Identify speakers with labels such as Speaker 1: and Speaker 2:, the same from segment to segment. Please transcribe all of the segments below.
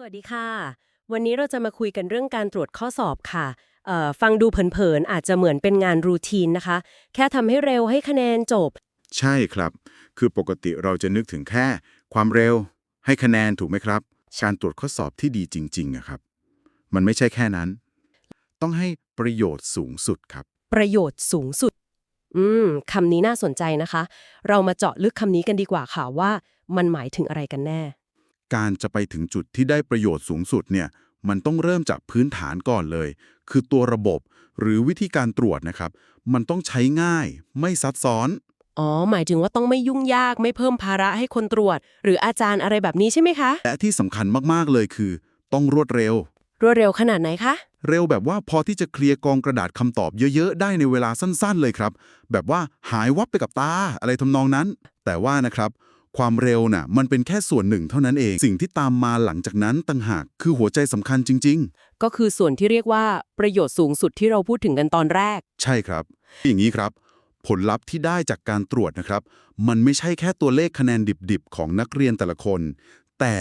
Speaker 1: สวัสดีค่ะ วันนี้เราจะมาคุยกันเรื่องการตรวจข้อสอบค่ะเอ่อฟังดูเผินๆ อาจจะเหมือนเป็นงานรูทีนนะคะ แค่ทำให้เร็วให้คะแนนจบ
Speaker 2: ใช่ครับ คือปกติเราจะนึกถึงแค่ ความเร็ว ให้คะแนนถูกไหมครับ การตรวจข้อสอบที่ดีจริงๆอะครับ มันไม่ใช่แค่นั้น ต้องให้ประโยชน์สูงสุดครับ
Speaker 1: ประโยชน์สูงสุด อืมคำนี้น่าสนใจนะคะ เรามาเจาะลึกคำนี้กันดีกว่าค่ะว่า มันหมายถึงอะไรกันแน่
Speaker 2: การจะไปถึงจุดที่ได้ประโยชน์สูงสุดเนี่ยมันต้องเริ่มจากพื้นฐานก่อนเลย คือตัวระบบหรือวิธีการตรวจนะครับ มันต้องใช้ง่าย ไม่ซับซ้อน
Speaker 1: อ๋อ หมายถึงว่าต้องไม่ยุ่งยากไม่เพิ่มภาระให้คนตรวจ หรืออาจารย์อะไรแบบนี้ใช่ไหมคะ
Speaker 2: และที่สำคัญมาก ๆ เลยคือ ต้องรวดเร็ว
Speaker 1: รวดเร็วขนาดไหนคะ
Speaker 2: เร็วแบบว่าพอที่จะเคลียร์กองกระดาษคำตอบเยอะๆ ได้ในเวลาสั้นๆ เลยครับ แบบว่าหายวับไปกับตาอะไรทำนองนั้น แต่ว่านะครับ ความเร็วน่ะ มันเป็นแค่ส่วนหนึ่งเท่านั้นเอง สิ่งที่ตามมาหลังจากนั้นต่างหากคือหัวใจสำคัญจริง
Speaker 1: ก็คือส่วนที่เรียกว่าประโยชน์สูงสุดที่เราพูดถึงกันตอนแรก
Speaker 2: ๆใช่ครับ อย่างนี้ครับ ผลลัพธ์ที่ได้จากการตรวจนะครับ มันไม่ใช่แค่ตัวเลขคะแนนดิบๆ ของนักเรียนแต่ละคน แต่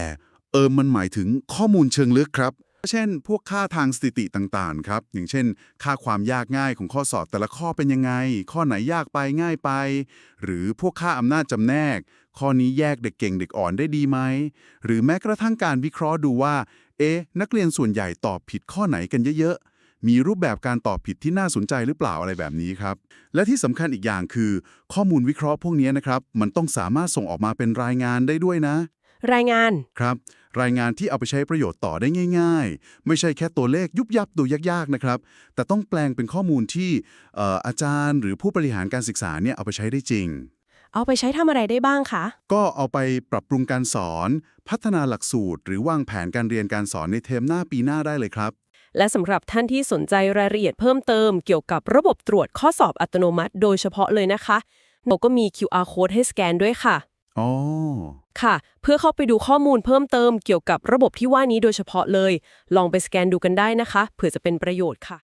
Speaker 2: เออมันหมายถึงข้อมูลเชิงลึกครับ เช่น พวกค่าทางสถิติต่างๆ ครับ อย่างเช่น ค่าความยากง่ายของข้อสอบแต่ละข้อเป็นยังไง ข้อไหนยากไปง่ายไป หรือพวกค่าอำนาจจำแนก ข้อนี้แยกเด็กเก่งเด็กอ่อนได้ดีไหม หรือแม้กระทั่งการวิเคราะห์ดูว่า เอ๊ะ นักเรียนส่วนใหญ่ตอบผิดข้อไหนกันเยอะๆ มีรูปแบบการตอบผิดที่น่าสนใจหรือเปล่าอะไรแบบนี้ครับ และที่สำคัญอีกอย่างคือ ข้อมูลวิเคราะห์พวกนี้นะครับ มันต้องสามารถส่งออกมาเป็นรายงานได้ด้วยนะ
Speaker 1: รายงาน
Speaker 2: ครับ รายงานที่เอาไปใช้ประโยชน์ต่อได้ง่าย ๆ ไม่ใช่แค่ตัวเลขยุบยับดูยากๆนะครับ แต่ต้องแปลงเป็นข้อมูลที่เอ่ออาจารย์หรือผู้บริหารการศึกษาเนี่ยเอาไปใช้ได้จริง
Speaker 1: เอาไปใช้ทำอะไรได้บ้างคะ
Speaker 2: ก็เอาไปปรับปรุงการสอน พัฒนาหลักสูตร หรือวางแผนการเรียนการสอนในเทอมหน้าปีหน้าได้เลยครับ
Speaker 1: และสำหรับท่านที่สนใจรายละเอียดเพิ่มเติมเกี่ยวกับระบบตรวจข้อสอบอัตโนมัติ โดยเฉพาะเลยนะคะเราก็มี QR code ให้สแกนด้วยค่ะ
Speaker 2: อ๋อ
Speaker 1: ค่ะ เพื่อเข้าไปดูข้อมูลเพิ่มเติมเกี่ยวกับระบบที่ว่านี้โดยเฉพาะเลย ลองไปสแกนดูกันได้นะคะ เผื่อจะเป็นประโยชน์ค่ะ